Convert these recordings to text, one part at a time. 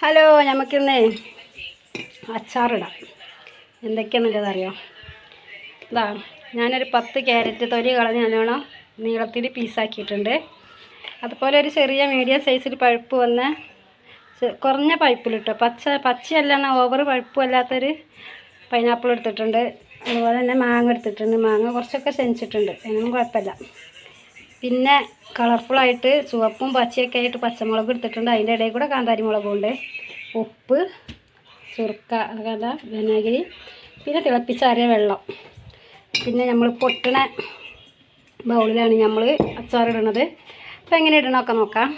Hello നമുക്കിന്ന് അച്ചാറിടാം. എന്തൊക്കെയാണെന്നുള്ളത് അറിയോ ഇതാ ഞാനൊരു പത്ത് ക്യാരറ്റ് തൊലി കളഞ്ഞ് നല്ലോണം നീളത്തിൽ പീസാക്കിയിട്ടുണ്ട്. അതുപോലെ ഒരു ചെറിയ മീഡിയം സൈസിൽ പഴുപ്പ് വന്ന കുറഞ്ഞ പഴുപ്പിലിട്ടോ. പച്ച പച്ചയല്ല ഓവർ പഴുപ്പും അല്ലാത്തൊരു പൈനാപ്പിൾ എടുത്തിട്ടുണ്ട്. അതുപോലെ തന്നെ മാങ്ങ എടുത്തിട്ടുണ്ട്. മാങ്ങ കുറച്ചൊക്കെ ചെഞ്ചിട്ടുണ്ട് അതിനൊന്നും കുഴപ്പമില്ല. പിന്നെ കളർഫുള്ളായിട്ട് ചുവപ്പും പച്ചയൊക്കെ ആയിട്ട് പച്ചമുളക് എടുത്തിട്ടുണ്ട്. അതിന്റെ ഇടയിൽ കൂടെ കാന്താരി മുളകും ഉണ്ട്. ഉപ്പ് സുർക്ക അതല്ല വിനാഗിരി പിന്നെ തിളപ്പിച്ചാറിയ വെള്ളം. പിന്നെ നമ്മൾ പൊട്ടണ ബൗളിലാണ് നമ്മൾ അച്ചാറിടുന്നത് അപ്പോൾ എങ്ങനെ ഇടണമൊക്കെ നോക്കാം.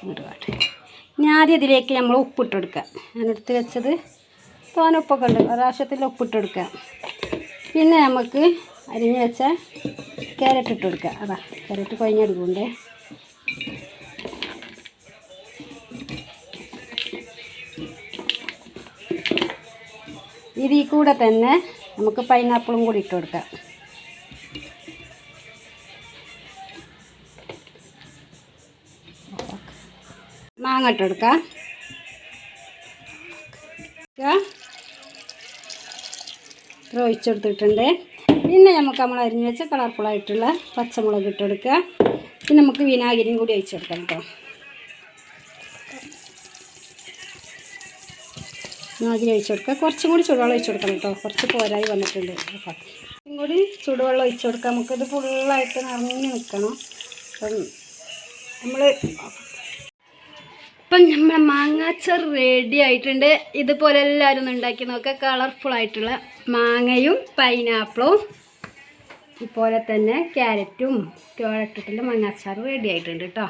ഇങ്ങോട്ട് ഞാൻ ആദ്യം ഇതിലേക്ക് നമ്മൾ ഉപ്പിട്ട് കൊടുക്കുക. ഞാൻ എടുത്ത് വെച്ചത് തോന ഉപ്പൊക്കെ ഉണ്ട്. ഒരാവശ്യത്തിൽ ഉപ്പിട്ട് കൊടുക്കുക. പിന്നെ നമുക്ക് അരിഞ്ഞ് വെച്ച ക്യാരറ്റ് ഇട്ട് കൊടുക്കുക. അതാ ക്യാരറ്റ് കൊഴിഞ്ഞെടുക്കുന്നുണ്ട്. ഇതിൽ കൂടെ തന്നെ നമുക്ക് പൈനാപ്പിളും കൂടി ഇട്ട് കൊടുക്കാം. മാങ്ങ ഇട്ട് കൊടുക്കാം. ഒഴിച്ചെടുത്തിട്ടുണ്ട്. പിന്നെ നമുക്ക് നമ്മൾ അരിഞ്ഞ് വെച്ച കളർഫുള്ളായിട്ടുള്ള പച്ചമുളക് ഇട്ടെടുക്കുക. പിന്നെ നമുക്ക് വിനാഗിരിയും കൂടി ഒഴിച്ചെടുക്കാം കേട്ടോ. വിനാഗിരി ഒഴിച്ച് കൊടുക്കുക കുറച്ചും കൂടി ചൂടുവെള്ളം ഒഴിച്ചു കൊടുക്കണം കേട്ടോ. കുറച്ച് പോരായി വന്നിട്ടുണ്ട്. കുറച്ചും കൂടി ചൂടുവെള്ളം ഒഴിച്ചു കൊടുക്കാം നമുക്കിത് ഫുള്ളായിട്ട് നിറഞ്ഞ് നിൽക്കണം. അപ്പം നമ്മൾ ഇപ്പം നമ്മുടെ മാങ്ങാച്ചർ റെഡി ആയിട്ടുണ്ട്. ഇതുപോലെ എല്ലാവരും ഒന്ന് ഉണ്ടാക്കി നോക്കുക കളർഫുൾ ആയിട്ടുള്ള മാങ്ങയും പൈനാപ്പിളും ഇതുപോലെ തന്നെ ക്യാരറ്റും ഒക്കെ ഇട്ടിട്ടുള്ള മാങ്ങാച്ചാർ റെഡി ആയിട്ടുണ്ട് കേട്ടോ